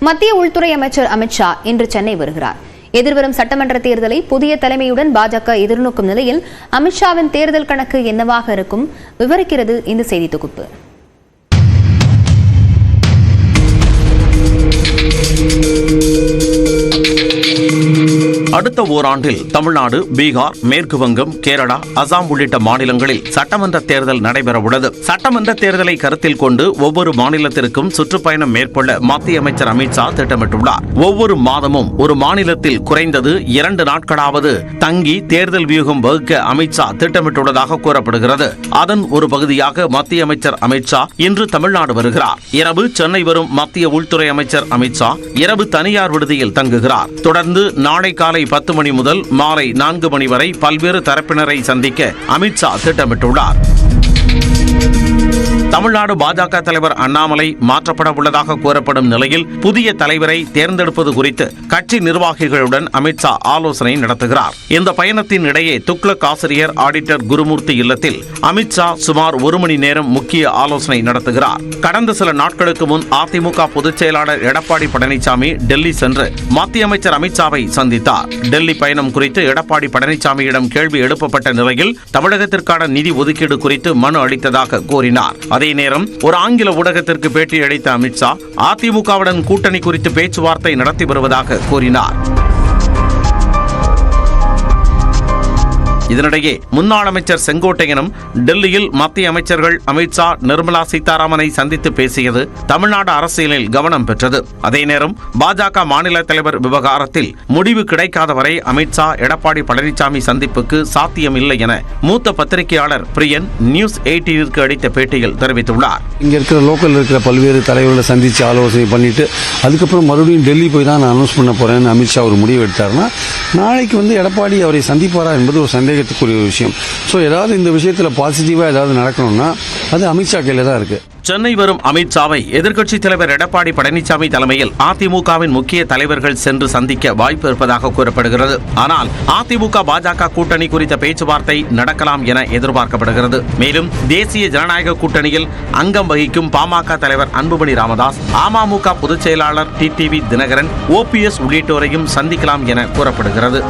மத்திய உள்துறை அமைச்சர் அமித்ஷா இன்று சென்னை வருகிறார். எதிர்வரும் சட்டமன்ற தேர்தலை புதிய தலைமையுடன் பாஜக எதிர்நோக்கும் நிலையில் அமித்ஷாவின் தேர்தல் கணக்கு என்னவாக இருக்கும்? விவரிக்கிறது இந்த செய்தி தொகுப்பு. அடுத்த ஓராண்டில் தமிழ்நாடு பீகார் மேற்கு வங்கம் கேரளா அசாம் உள்ளிட்ட மாநிலங்களில் சட்டமன்ற தேர்தல் நடைபெறவுள்ளது. சட்டமன்ற தேர்தலை கருத்தில் கொண்டு ஒவ்வொரு மாநிலத்திற்கும் சுற்றுப்பயணம் மேற்கொள்ள மத்திய அமைச்சர் அமித்ஷா திட்டமிட்டுள்ளார். ஒவ்வொரு மாதமும் ஒரு மாநிலத்தில் குறைந்தது இரண்டு நாட்களாவது தங்கி தேர்தல் வியூகம் வகுக்க அமித்ஷா திட்டமிட்டுள்ளதாக கூறப்படுகிறது. அதன் ஒரு பகுதியாக மத்திய அமைச்சர் அமித்ஷா இன்று தமிழ்நாடு வருகிறார். இரவு சென்னை வரும் மத்திய உள்துறை அமைச்சர் அமித்ஷா இரவு தனியார் விடுதியில் தங்குகிறார். தொடர்ந்து நாளை காலை பத்து மணி முதல் மாலை நான்கு மணி வரை பல்வேறு தரப்பினரை சந்திக்க அமித்ஷா திட்டமிட்டுள்ளார். தமிழ்நாடு பாஜக தலைவர் அண்ணாமலை மாற்றப்பட உள்ளதாக கூறப்படும் நிலையில் புதிய தலைவரை தேர்ந்தெடுப்பது குறித்து கட்சி நிர்வாகிகளுடன் அமித்ஷா ஆலோசனை நடத்துகிறார். இந்த பயணத்தின் இடையே துக்ளக் ஆசிரியர் ஆடிட்டர் குருமூர்த்தி இல்லத்தில் அமித்ஷா சுமார் ஒரு மணி நேரம் முக்கிய ஆலோசனை நடத்துகிறார். கடந்த சில நாட்களுக்கு முன் அதிமுக பொதுச் செயலாளர் எடப்பாடி பழனிசாமி டெல்லி சென்று மத்திய அமைச்சர் அமித்ஷாவை சந்தித்தார். டெல்லி பயணம் குறித்து எடப்பாடி பழனிசாமியிடம் கேள்வி எழுப்பப்பட்ட நிலையில் தமிழகத்திற்கான நிதி ஒதுக்கீடு குறித்து மனு அளித்ததாக கூறினார். அதே நேரம் ஒரு ஆங்கில ஊடகத்திற்கு பேட்டியளித்த அமித்ஷா அதிமுகவுடன் கூட்டணி குறித்து பேச்சுவார்த்தை நடத்தி வருவதாக கூறினார். இதனிடையே முன்னாள் அமைச்சர் செங்கோட்டையனும் டெல்லியில் மத்திய அமைச்சர்கள் அமித்ஷா நிர்மலா சீதாராமனை சந்தித்து பேசியது தமிழ்நாடு அரசியலில் கவனம் பெற்றது. அதே நேரம் பாஜக மாநில தலைவர் விவகாரத்தில் முடிவு கிடைக்காத வரை அமித்ஷா எடப்பாடி பழனிசாமி சந்திப்புக்கு சாத்தியம் இல்லை என மூத்த பத்திரிகையாளர் பிரியன் நியூஸ் எயிட்டீனிற்கு அளித்த பேட்டியில் தெரிவித்துள்ளார். இங்கே இருக்கிற லோக்கலில் இருக்கிற பல்வேறு தலைவர்களை சந்தித்து ஆலோசனை பண்ணிட்டு அதுக்கப்புறம் மறுபடியும் டெல்லி போய் தான் நான் அனௌன்ஸ் பண்ண போறேன்னு அமித்ஷா ஒரு முடிவு எடுத்தார்னா நாளைக்கு வந்து எடப்பாடி அவரை சந்திப்பாரா என்பது ஒரு சந்தேகத்துக்குரிய விஷயம். ஸோ ஏதாவது இந்த விஷயத்தில் பாசிட்டிவாக ஏதாவது நடக்கணும்னா அது அமித்ஷா கையில் தான் இருக்குது சென்னை வரும் அமித்ஷாவை எதிர்க்கட்சித் தலைவர் எடப்பாடி பழனிசாமி தலைமையில் அதிமுகவின் முக்கிய தலைவர்கள் சென்று சந்திக்க வாய்ப்பு இருப்பதாக கூறப்படுகிறது. ஆனால் அதிமுக பாஜக கூட்டணி குறித்த பேச்சுவார்த்தை நடக்கலாம் என எதிர்பார்க்கப்படுகிறது. மேலும் தேசிய ஜனநாயக கூட்டணியில் அங்கம் வகிக்கும் பாமக தலைவர் அன்புமணி ராமதாஸ் அமமுக பொதுச் செயலாளர் டிடிவி தினகரன் ஓபிஎஸ் உள்ளிட்டோரையும் சந்திக்கலாம் என கூறப்படுகிறது.